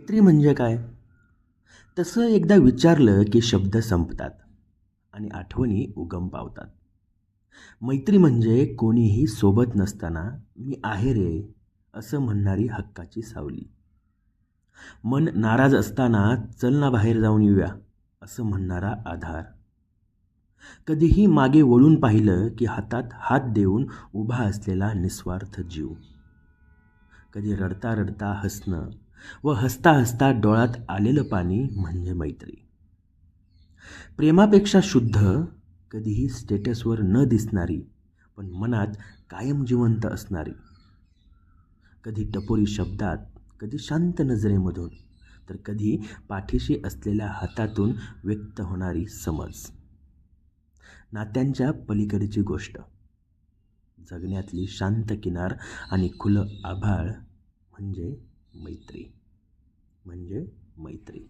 मैत्री म्हणजे काय? तसं एकदा विचारलं की शब्द संपतात आणि आठवणी उगम पावतात. मैत्री म्हणजे कोणीही सोबत नसताना मी आहे रे असं म्हणणारी हक्काची सावली. मन नाराज असताना चल ना बाहेर जाऊन येऊया असं म्हणणारा आधार. कधीही मागे वळून पाहिलं की हातात हात देऊन उभा असलेला निस्वार्थ जीव. कधी रडता रडता हसणं व हसता हसता डोळ्यात आलेलं पाणी म्हणजे मैत्री. प्रेमापेक्षा शुद्ध कधीही स्टेटसवर न दिसणारी पण मनात कायम जिवंत असणारी. कधी टपोरी शब्दात कधी शांत नजरेमधून तर कधी पाठीशी असलेल्या हातातून व्यक्त होणारी समज. नात्यांच्या पलीकडची गोष्ट. जगण्यातली शांत किनार आणि खुलं आभाळ म्हणजे मैत्री. म्हणजे मैत्री.